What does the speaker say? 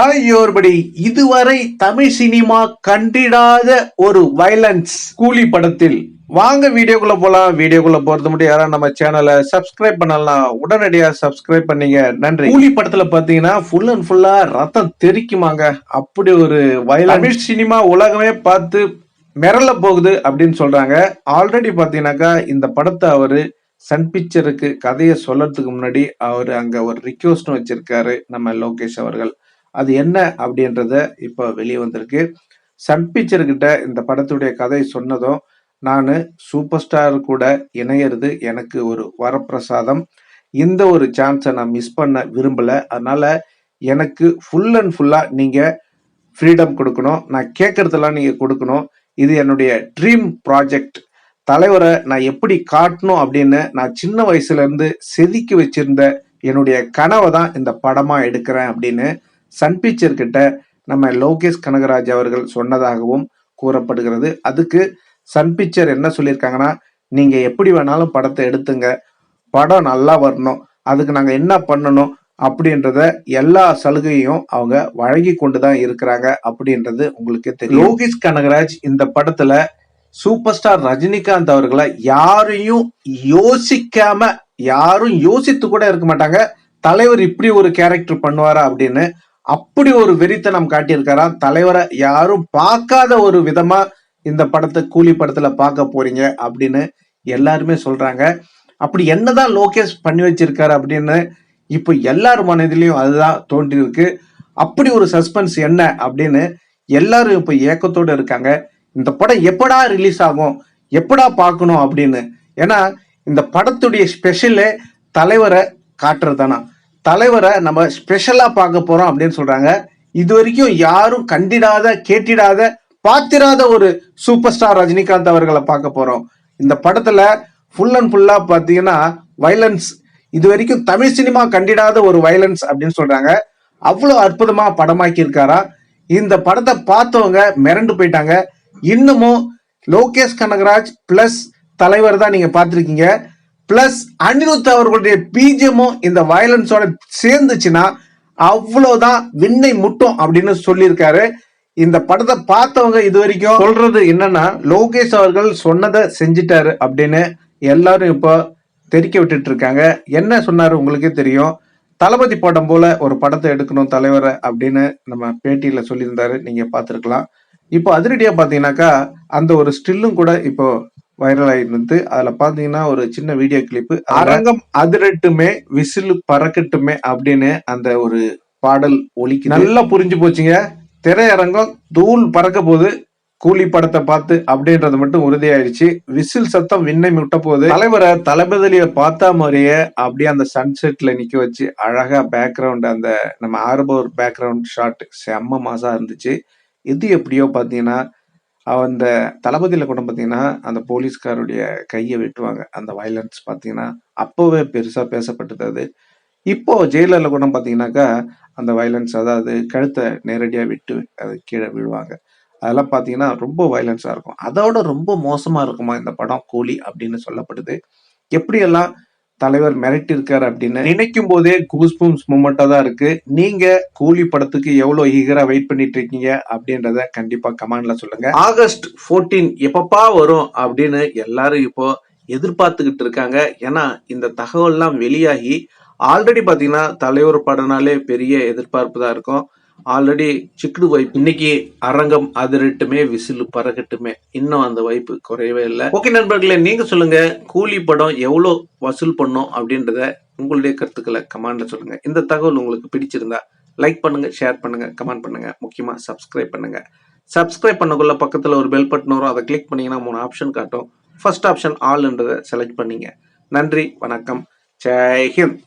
ஆகியோர்படி இதுவரை தமிழ் சினிமா கண்டிடாத ஒரு வைலன்ஸ் கூலி படத்தில். வாங்க வீடியோக்குள்ள போலாம். வீடியோக்குள்ள போறது மட்டும் யாரும் நம்ம சேனலை சப்ஸ்கிரைப் பண்ணலாம் உடனடியா சப்ஸ்கிரைப் பண்ணீங்க. நன்றி. கூலி படத்துல பாத்தீங்கன்னா ஃபுல் அண்ட் ஃபுல்லா ரத்தம் தெரிக்குமாங்க. அப்படி ஒரு தமிழ் சினிமா உலகமே பார்த்து மிரள போகுது அப்படின்னு சொல்றாங்க. ஆல்ரெடி பாத்தீங்கன்னாக்கா இந்த படத்தை அவரு சன் பிக்சருக்கு கதையை சொல்லறதுக்கு முன்னாடி அவர் அங்க ஒரு ரிக்வஸ்டும் வச்சிருக்காரு நம்ம லோகேஷ் அவர்கள். அது என்ன அப்படின்றத இப்போ வெளியே வந்திருக்கு. சன் பிக்சர்கிட்ட இந்த படத்துடைய கதை சொன்னதும் நான் சூப்பர் ஸ்டார் கூட இணையிறது எனக்கு ஒரு வரப்பிரசாதம். இந்த ஒரு சான்ஸை நான் மிஸ் பண்ண விரும்பல. அதனால் எனக்கு ஃபுல் அண்ட் ஃபுல்லாக நீங்கள் ஃப்ரீடம் கொடுக்கணும். நான் கேட்குறதெல்லாம் நீங்கள் கொடுக்கணும். இது என்னுடைய ட்ரீம் ப்ராஜெக்ட் தலைவரை நான் எப்படி காட்டணும் அப்படின்னு நான் சின்ன வயசுலேருந்து செதுக்கி வச்சிருந்த என்னுடைய கனவை தான் இந்த படமாக எடுக்கிறேன் அப்படின்னு சன் பிக்சர் கிட்ட நம்ம லோகேஷ் கனகராஜ் அவர்கள் சொன்னதாகவும் கூறப்படுகிறது. அதுக்கு சன் பிக்சர் என்ன சொல்லியிருக்காங்கன்னா நீங்க எப்படி வேணாலும் படத்தை எடுத்துங்க. படம் நல்லா வரணும். அதுக்கு நாங்கள் என்ன பண்ணணும் அப்படின்றத எல்லா சலுகையும் அவங்க வழங்கி கொண்டு தான் இருக்கிறாங்க அப்படின்றது உங்களுக்கு தெரியும். லோகேஷ் கனகராஜ் இந்த படத்துல சூப்பர் ஸ்டார் ரஜினிகாந்த் அவர்களை யாரையும் யோசிக்காம யாரும் யோசித்து கூட இருக்க மாட்டாங்க. தலைவர் இப்படி ஒரு கேரக்டர் பண்ணுவாரா அப்படின்னு அப்படி ஒரு வெறித்தனம் காட்டியிருக்காரா? தலைவரை யாரும் பார்க்காத ஒரு விதமா இந்த படத்தை கூலி படத்துல பார்க்க போறீங்க அப்படின்னு எல்லாருமே சொல்றாங்க. அப்படி என்னதான் லோகேஷ் பண்ணி வச்சிருக்காரு அப்படின்னு இப்போ எல்லார் மனதிலையும் அதுதான் தோன்றி இருக்கு அப்படி ஒரு சஸ்பென்ஸ் என்ன அப்படின்னு எல்லாரும் இப்போ ஏக்கத்தோட இருக்காங்க. இந்த படம் எப்படா ரிலீஸ் ஆகும்? எப்படா பார்க்கணும் அப்படின்னு? ஏன்னா இந்த படத்துடைய ஸ்பெஷலே தலைவரை காட்டுறதுதானா? தலைவரை நம்ம ஸ்பெஷலா பார்க்க போறோம் அப்படின்னு சொல்றாங்க. இது வரைக்கும் யாரும் கண்டிடாத கேட்டிடாத பார்த்திராத ஒரு சூப்பர் ஸ்டார் ரஜினிகாந்த் அவர்களை பார்க்க போறோம். இந்த படத்துல ஃபுல் அண்ட் ஃபுல்லா பாத்தீங்கன்னா வைலன்ஸ் இது வரைக்கும் தமிழ் சினிமா கண்டிடாத ஒரு வைலன்ஸ் அப்படின்னு சொல்றாங்க. அவ்வளோ அற்புதமா படமாக்கி இருக்காரா இந்த படத்தை பார்த்தவங்க மிரண்டு போயிட்டாங்க. இன்னமும் லோகேஷ் கனகராஜ் பிளஸ் தலைவர் தான் நீங்க பார்த்துருக்கீங்க. பிளஸ் அனிருத் அவர்களுடைய பீஜமும் இந்த வயலன்ஸோட சேர்ந்துச்சுன்னா அவ்வளவுதான் விண்ணை முட்டும் அப்படின்னு சொல்லியிருக்காரு. இந்த படத்தை பார்த்தவங்க இது வரைக்கும் சொல்றது என்னன்னா லோகேஷ் அவர்கள் சொன்னதை செஞ்சிட்டாரு அப்படின்னு எல்லாரும் இப்போ தெரிக்க விட்டுட்டு இருக்காங்க என்ன சொன்னாரு உங்களுக்கே தெரியும். தளபதி படம் போல ஒரு படத்தை எடுக்கணும் தலைவரை அப்படின்னு நம்ம பேட்டியில சொல்லியிருந்தாரு. நீங்க பார்த்துருக்கலாம். இப்போ அதிரடியா பாத்தீங்கன்னாக்கா அந்த ஒரு ஸ்டில்லும் கூட இப்போ வைரல் ஆயிருந்து அதுல பாத்தீங்கன்னா ஒரு சின்ன வீடியோ கிளிப்பு அரங்கம் அதிரட்டுமே விசில் பறக்கட்டுமே அப்படின்னு அந்த ஒரு பாடல் ஒலிக்கு நல்லா புரிஞ்சு போச்சுங்க. திரையரங்கம் தூள் பறக்க போது கூலி படத்தை பார்த்து அப்படின்றது மட்டும் உறுதியாயிருச்சு. விசில் சத்தம் விண்ணை முட்ட போது தலைவரை தளபதியில பார்த்த மாதிரியே அப்படியே அந்த சன்செட்ல நிக்க வச்சு அழகா பேக்ரவுண்ட் அந்த நம்ம ஆர்போர் பேக்ரவுண்ட் ஷாட் செம்ம மாசா இருந்துச்சு. இது எப்படியோ பாத்தீங்கன்னா அந்த தளபதியில் கூட பார்த்தீங்கன்னா அந்த போலீஸ்காருடைய கையை வெட்டுவாங்க. அந்த வயலன்ஸ் பார்த்தீங்கன்னா அப்போவே பெருசாக பேசப்பட்டது அது. இப்போ ஜெயிலரில் கூட பார்த்தீங்கன்னாக்கா அந்த வயலன்ஸ் அதாவது கழுத்தை நேரடியாக விட்டு அது கீழே விழுவாங்க. அதெல்லாம் பார்த்தீங்கன்னா ரொம்ப வயலன்ஸாக இருக்கும். அதோட ரொம்ப மோசமாக இருக்குமா இந்த படம் கூலி அப்படின்னு சொல்லப்படுது. எப்படியெல்லாம் தலைவர் மிரட்டிருக்காரு அப்படின்னு நினைக்கும் போதே கூஸ்பூம்ஸ் மூமெண்டா தான் இருக்கு. நீங்க கூலி படத்துக்கு எவ்வளவு ஈகரா வெயிட் பண்ணிட்டு இருக்கீங்க அப்படின்றத கண்டிப்பா கமெண்ட்ல சொல்லுங்க. ஆகஸ்ட் 14 எப்பப்பா வரும் அப்படின்னு எல்லாரும் இப்போ எதிர்பார்த்துக்கிட்டு இருக்காங்க. ஏன்னா இந்த தகவல்லாம் வெளியாகி ஆல்ரெடி பாத்தீங்கன்னா தலைவர் படம்னாலே பெரிய எதிர்பார்ப்பு தான் இருக்கும். ஆல்ரெடி சிக்குடு வைப் இன்னைக்கு அரங்கம் அதிரட்டுமே விசிலு பறக்கட்டுமே. இன்னும் அந்த வைப்பு குறையவே இல்லை. ஓகே நண்பர்களே நீங்க சொல்லுங்க. கூலி படம் எவ்வளோ வசூல் பண்ணும் அப்படின்றத உங்களுடைய கருத்துக்களை கமெண்ட்ல சொல்லுங்க. இந்த தகவல் உங்களுக்கு பிடிச்சிருந்தா லைக் பண்ணுங்க ஷேர் பண்ணுங்க கமெண்ட் பண்ணுங்க. முக்கியமா சப்ஸ்கிரைப் பண்ணுங்க. சப்ஸ்கிரைப் பண்ணக்குள்ள பக்கத்தில் ஒரு பெல் பட்டன் வரும். அதை கிளிக் பண்ணீங்கன்னா மூணு ஆப்ஷன் காட்டும். ஃபர்ஸ்ட் ஆப்ஷன் ஆல்ன்றதை செலக்ட் பண்ணீங்க. நன்றி வணக்கம். ஜெய்ஹிந்த்